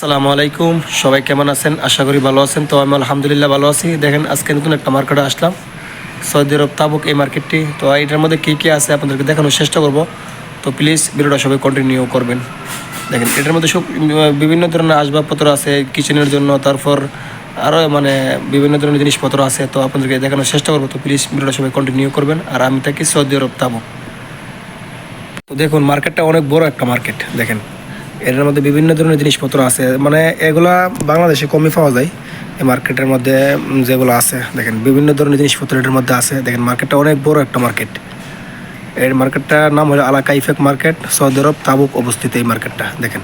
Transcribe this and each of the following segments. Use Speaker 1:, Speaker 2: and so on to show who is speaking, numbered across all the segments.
Speaker 1: আসসালামু আলাইকুম। সবাই কেমন আছেন? আশা করি ভালো আছেন। তো আমি আলহামদুলিল্লাহ ভালো আছি। দেখেন, আজকে নতুন একটা মার্কেটে আসলাম। সৌদি আরব তাবুক এই মার্কেটটি। তো এটার মধ্যে কী কী আছে আপনাদেরকে দেখানোর চেষ্টা করব। তো প্লিজ ভিডিওটা সবাই কন্টিনিউ করবেন। দেখেন, এটার মধ্যে সব বিভিন্ন ধরনের আসবাবপত্র আছে কিচেনের জন্য, তারপর আরও মানে বিভিন্ন ধরনের জিনিসপত্র আছে। তো আপনাদেরকে দেখানোর চেষ্টা করব। তো প্লিজ ভিডিওটা সবাই কন্টিনিউ করবেন। আর আমি থাকি সৌদি আরব তাবুক। তো দেখুন, মার্কেটটা অনেক বড় একটা মার্কেট। দেখেন এর মধ্যে বিভিন্ন ধরনের জিনিসপত্র আছে। মানে এগুলা বাংলাদেশে কমই পাওয়া যায়। এই মার্কেটের মধ্যে যেগুলো আছে, দেখেন, বিভিন্ন ধরনের জিনিসপত্র এটার মধ্যে আছে। দেখেন, মার্কেটটা অনেক বড় একটা মার্কেট। এর মার্কেটটার নাম হলো আলাকা ইফেক মার্কেট, সৌদি আরব, তাবুক অবস্থিত এই মার্কেটটা, দেখেন।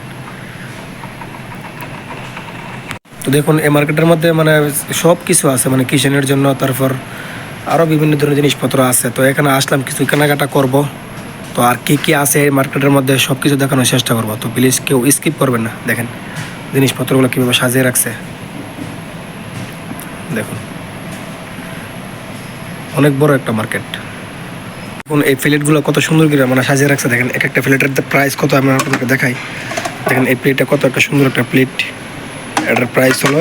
Speaker 1: তো দেখুন, এই মার্কেটের মধ্যে মানে সব কিছু আছে মানে কিচেনের জন্য, তারপর আরও বিভিন্ন ধরনের জিনিসপত্র আছে। তো এখানে আসলাম, কিছু কেনাকাটা করব। তো আর কী কী আছে এই মার্কেটের মধ্যে সব কিছু দেখানোর চেষ্টা করব। তো প্লিজ কেউ স্কিপ করবেন না, দেখেন। জিনিসপত্রগুলো কীভাবে সাজিয়ে রাখছে। দেখুন। অনেক বড় একটা মার্কেট দেখুন, এই প্লেটগুলো কত সুন্দর করে মানে সাজিয়ে রাখছে। দেখেন, এক একটা প্লেটের প্রাইস কত আমি আপনাদেরকে দেখাই। দেখেন, এই প্লেটটা কত একটা সুন্দর একটা প্লেট এটার প্রাইস হলো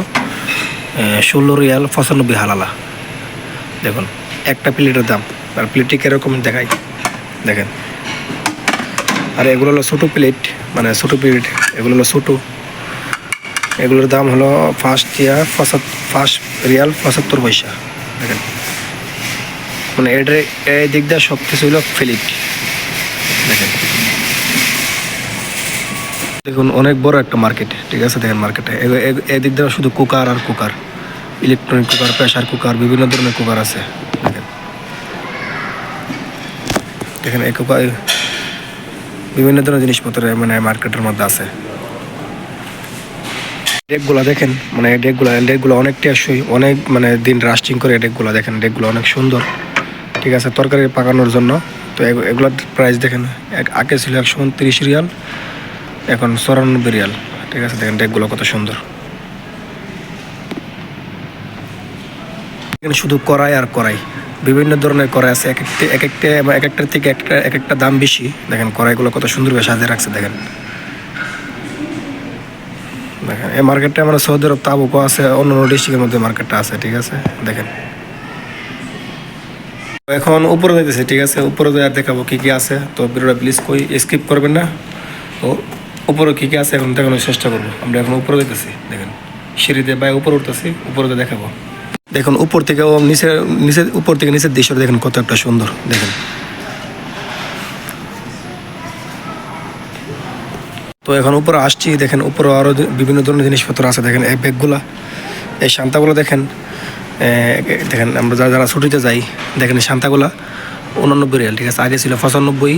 Speaker 1: ষোলো রিয়াল পঁচানব্বই হালালা। দেখুন, একটা প্লেটের দাম। আর প্লেটটি কীরকম দেখাই। দেখেন। আর এগুলো হলো ছোটো প্লেট মানে ছোটো প্লেট এগুলো হলো ছোটো। এগুলোর দাম হলো ফার্স্ট ইয়ার ফার্স্ট রিয়াল পঁচাত্তর পয়সা, দেখেন। মানে এটার এই দিক দিয়ে সব কিছু হলো প্লেট দেখেন। দেখুন, অনেক বড় একটা মার্কেট ঠিক আছে? দেখেন মার্কেটে এদিক দিয়ে শুধু কুকার আর cooker electronic cooker pressure cooker বিভিন্ন ধরনের কুকার আছে, দেখেন। দেখেন, এই কুকার বিভিন্ন ধরনের জিনিসপত্র মানে মার্কেটের মধ্যে আছে। ডেকগুলো দেখেন মানে ডেকগুলো ডেকগুলো অনেক টেকসই, অনেক মানে দিন রাস্টিং করে ডেকগুলো দেখেন, ডেকগুলো অনেক সুন্দর। ঠিক আছে, তরকারি পাকানোর জন্য। তো এগুলোর প্রাইস দেখেন আগে ছিল একশো উনত্রিশ রিয়াল, এখন চুরানব্বই রিয়াল। ঠিক আছে, দেখেন ডেকগুলো কত সুন্দর। এখানে শুধু কড়াই আর কড়াই। বিভিন্ন ধরনের কড়াই আছে, এক একটা এক একটা এক একটার থেকে একটা এক একটা দাম বেশি। দেখেন কড়াইগুলো কত সুন্দরভাবে সাজিয়ে রাখছে, দেখেন। দেখেন, এই মার্কেটটা মানে সৌদি আরব, তাবুকও আছে অন্য অন্য ডিস্ট্রিক্টের মধ্যে মার্কেটটা আছে, ঠিক আছে? দেখেন। এখন উপরে যাইতেছে, ঠিক আছে? উপরে যাই আর দেখাবো কী কী আছে। তো ভিডিওটা প্লিজ কই স্কিপ করবেন না। তো উপরে কী কী আছে, এখন দেখানোর চেষ্টা করব। আমরা এখন উপরে যেতেছি দেখেন। সিঁড়ি দিয়ে বাইরে উপরে উঠতেছি, উপরে দেখাবো। দেখুন, উপর থেকে ও নিচে নিচে উপর থেকে নিচের দৃশ্য দেখেন, কত একটা সুন্দর, দেখেন। তো এখন উপরে আসছি, দেখেন, উপরে আরও বিভিন্ন ধরনের জিনিসপত্র আছে, দেখেন, এই ব্যাগগুলা, এই শান্তাগুলো দেখেন দেখেন, আমরা যারা যারা ছুটিতে যাই, দেখেন শান্তাগুলা উনানব্বই রিয়াল, ঠিক আছে? আগে ছিল পঁচানব্বই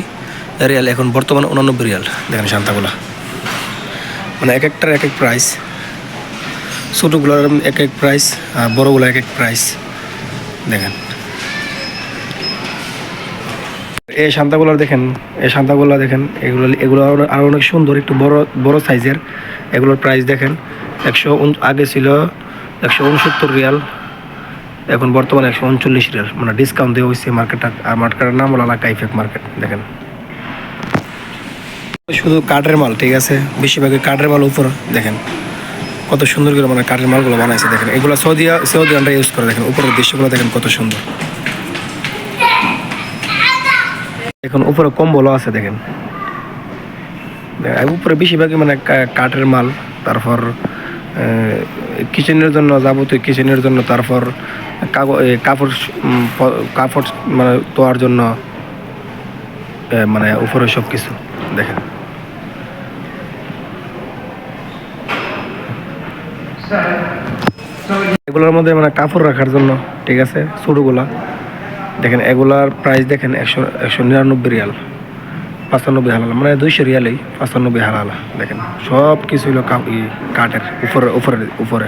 Speaker 1: রিয়াল, এখন বর্তমানে উনানব্বই রিয়াল, দেখেন শান্তাগুলা। মানে এক একটার এক এক প্রাইস ছোটোগুলোর এক এক প্রাইস আর বড়োগুলোর এক এক প্রাইস দেখেন। এই শান্তাগুলো দেখেন, এই শান্তাগুলো দেখেন, এগুলো এগুলো আরো- আরও অনেক সুন্দর, একটু বড় বড় সাইজের এগুলোর প্রাইস দেখেন, একশো আগে ছিল একশো উনসত্তর রিয়াল, এখন বর্তমানে একশো উনচল্লিশ রিয়াল। মানে ডিসকাউন্ট দেওয়া হয়েছে মার্কেটটা আর মার্কেটের নাম হলো আলাকা মার্কেট দেখেন। শুধু কাঠের মাল, ঠিক আছে? বেশিরভাগই কাঠের মাল উপর, দেখেন। কত সুন্দর করে মানে কাঠের মালগুলো বানাইছে দেখেন। এগুলো সৌদি সৌদি আন্ডা ইউজ করে দেখেন। উপরের দৃশ্যগুলো দেখেন কত সুন্দর। এখন উপরে কম্বলও আছে দেখেন। উপরে বেশিরভাগই মানে কাঠের মাল, তারপর কিচেনের জন্য যাবতীয় কিচেনের জন্য, তারপর কাগজ কাপড় কাপড় মানে তোয়ার জন্য মানে উপরে সব কিছু দেখেন। এগুলোর মধ্যে মানে কাপড় রাখার জন্য, ঠিক আছে, ছোটোগুলা। দেখেন, এগুলার প্রাইস দেখেন একশো একশো নিরানব্বই রিয়াল, পাঁচানব্বই হালালা মানে দুইশো রিয়ালেই পাঁচানব্বই হালালা, দেখেন। সব কিছু হলো কাঠের, উপরে উপরে উপরে।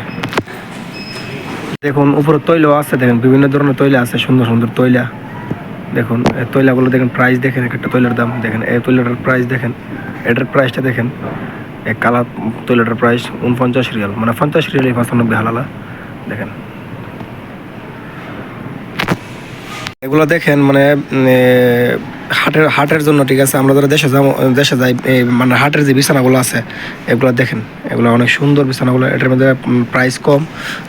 Speaker 1: দেখুন, উপরে তৈল আছে, দেখেন, বিভিন্ন ধরনের তৈলা আছে, সুন্দর সুন্দর তৈলা। দেখুন এই তৈলাগুলো দেখেন প্রাইস দেখেন, এক একটা তৈলের দাম, দেখেন, এই তৈলাটার প্রাইস দেখেন, এটার প্রাইসটা দেখেন। এই কালা তৈলাটার প্রাইস উনপঞ্চাশ রিয়াল। মানে পঞ্চাশ রিয়াল এই পাঁচানব্বই হালালা দেখেন। এগুলো দেখেন মানে হাটের হাটের জন্য, ঠিক আছে? আমরা যারা দেশে যাব, দেশে যাই মানে হাটের যে বিছানাগুলো আছে, এগুলো দেখেন। এগুলো অনেক সুন্দর বিছানাগুলো, এটার মধ্যে প্রাইস কম।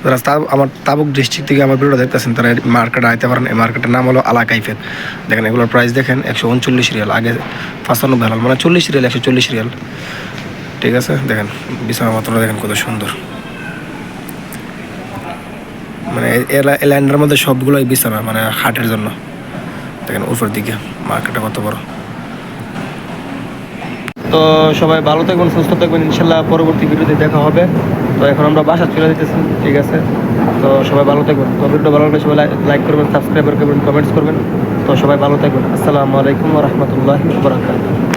Speaker 1: যারা আমার তাবুক ডিস্ট্রিক্ট থেকে আমার ভিডিও দেখতেছেন, তারা মার্কেটে আইতে পারেন। এই মার্কেটের নাম হলো আলা কাইফের। দেখেন, এগুলোর প্রাইস দেখেন, একশো উনচল্লিশ রিয়াল। আগে পাঁচানব্বই হালাল মানে চল্লিশ রিয়াল, একশো চল্লিশ রিয়াল। ঠিক আছে? দেখেন, বিছানা মাত্রা দেখেন কত সুন্দর। মানে ল্যান্ডের মধ্যে সবগুলোই বিছানা মানে হাটের জন্য। দেখেন উপর দিকে মার্কেটটা কত বড়। তো সবাই ভালো থাকবেন, সুস্থ থাকবেন, ইনশাল্লাহ পরবর্তী ভিডিওতে দেখা হবে। তো এখন আমরা বাসা চলে যেতেছি, ঠিক আছে? তো সবাই ভালো থাকবেন। তো ভিডিও ভালো লাগলে সবাই লাইক করবেন সাবস্ক্রাইব করবেন কমেন্টস করবেন। তো সবাই ভালো থাকবেন। আসসালামু আলাইকুম রহমতুল্লাহ বরাকাতুহ।